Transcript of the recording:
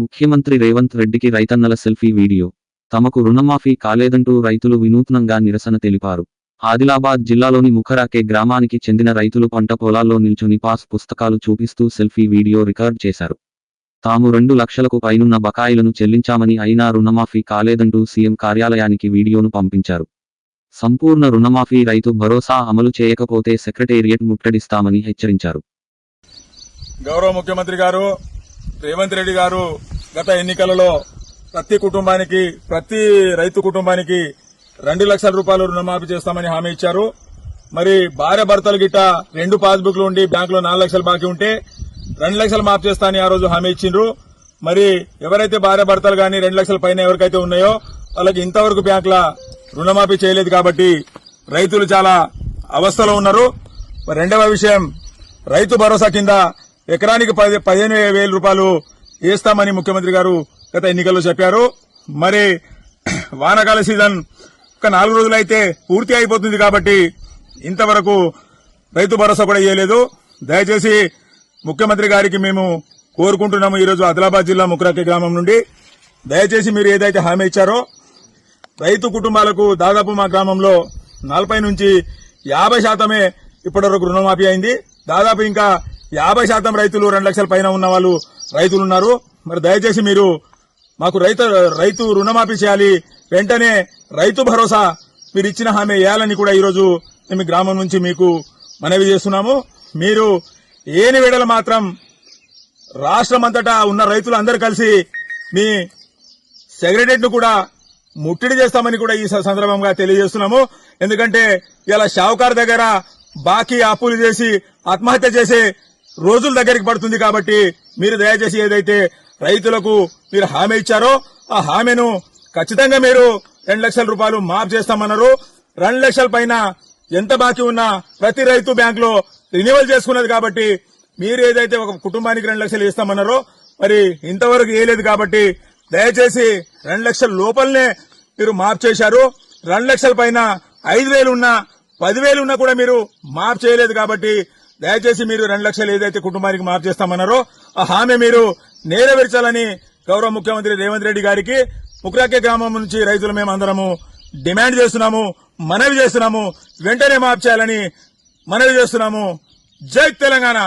ముఖ్యమంత్రి రేవంత్ రెడ్డికి రైతన్నల సెల్ఫీ వీడియో. తమకు రుణమాఫీ కాలేదంటూ రైతులు వినూత్నంగా నిరసన తెలిపారు. ఆదిలాబాద్ జిల్లాలోని ముఖరాకే గ్రామానికి చెందిన రైతులు పంట పొలాల్లో నిల్చుని పాస్ పుస్తకాలు చూపిస్తూ సెల్ఫీ వీడియో రికార్డ్ చేశారు. తాము రెండు లక్షలకు పైనున్న బకాయిలను చెల్లించామని అయినా రుణమాఫీ కాలేదంటూ సీఎం కార్యాలయానికి వీడియోను పంపించారు. సంపూర్ణ రుణమాఫీ రైతు భరోసా అమలు చేయకపోతే సెక్రటేరియట్ ముట్టడిస్తామని హెచ్చరించారు. గౌరవ ముఖ్యమంత్రి గారు రేవంత్ రెడ్డి గారు గత ఎన్నికలలో ప్రతి కుటుంబానికి ప్రతి రైతు కుటుంబానికి రెండు లక్షల రూపాయలు రుణమాఫీ చేస్తామని హామీ ఇచ్చారు. మరి భార్య భర్తలు గిట్ట రెండు పాస్బుక్లు ఉండి బ్యాంకులో నాలుగు లక్షలు బాకీ ఉంటే రెండు లక్షలు మాఫ్ చేస్తానని ఆ రోజు హామీ ఇచ్చిండ్రు. మరి ఎవరైతే భార్య భర్తలు కానీ రెండు లక్షల పైన ఎవరికైతే ఉన్నాయో వాళ్ళకి ఇంతవరకు బ్యాంకుల రుణమాఫీ చేయలేదు కాబట్టి రైతులు చాలా అవస్థలో ఉన్నారు. రెండవ విషయం రైతు భరోసా కింద ఎకరానికి పది పదిహేను వేల రూపాయలు వేస్తామని ముఖ్యమంత్రి గారు గత ఎన్నికల్లో చెప్పారు. మరి వానాకాల సీజన్ ఒక నాలుగు రోజులైతే పూర్తి అయిపోతుంది కాబట్టి ఇంతవరకు రైతు భరోసా కూడా ఇవ్వలేదు దయచేసి ముఖ్యమంత్రి గారికి మేము కోరుకుంటున్నాము ఈరోజు ఆదిలాబాద్ జిల్లా ముక్రాకి గ్రామం నుండి. దయచేసి మీరు ఏదైతే హామీ ఇచ్చారో రైతు కుటుంబాలకు దాదాపు మా గ్రామంలో నలభై నుంచి యాభై శాతమే ఇప్పటివరకు రుణమాఫీ అయింది. దాదాపు ఇంకా యాభై శాతం రైతులు రెండు లక్షల పైన ఉన్న వాళ్ళు రైతులు ఉన్నారు మరి దయచేసి మీరు మాకు రైతు రైతు రుణమాఫీ చేయాలి. వెంటనే రైతు భరోసా మీరు ఇచ్చిన హామీ వేయాలని కూడా ఈరోజు మేము గ్రామం నుంచి మీకు మనవి చేస్తున్నాము. మీరు ఏని వేడలు మాత్రం రాష్ట్రమంతటా ఉన్న రైతులు అందరు కలిసి మీ సెక్రటరియట్ కూడా ముట్టిడి చేస్తామని కూడా ఈ స- సందర్భంగా తెలియజేస్తున్నాము. ఎందుకంటే ఇలా షావుకార్ దగ్గర బాకీ అప్పులు చేసి ఆత్మహత్య చేసే రోజుల దగ్గరికి పడుతుంది కాబట్టి మీరు దయచేసి ఏదైతే రైతులకు మీరు హామీ ఇచ్చారో ఆ హామీను ఖచ్చితంగా మీరు రెండు లక్షల రూపాయలు మాఫ్ చేస్తామన్నారు. రెండు లక్షల పైన ఎంత బాకీ ఉన్నా ప్రతి రైతు బ్యాంక్లో రినివల్ చేసుకున్నది కాబట్టి మీరు ఏదైతే ఒక కుటుంబానికి రెండు లక్షలు ఇస్తామన్నారో మరి ఇంతవరకు వేయలేదు కాబట్టి దయచేసి రెండు లక్షల లోపలనే మీరు మాఫ్ చేశారు. రెండు లక్షల పైన ఐదు వేలు ఉన్నా పదివేలు ఉన్నా కూడా మీరు మాఫ్ చేయలేదు కాబట్టి దయచేసి మీరు రెండు లక్షలు ఏదైతే కుటుంబానికి మార్చేస్తామన్నారో ఆ హామీ మీరు నెరవేర్చాలని గౌరవ ముఖ్యమంత్రి రేవంత్ రెడ్డి గారికి ముక్రాకే గ్రామం నుంచి రైతులు మేము అందరము డిమాండ్ చేస్తున్నాము మనవి చేస్తున్నాము వెంటనే మార్చేయాలని మనవి చేస్తున్నాము. జై తెలంగాణ!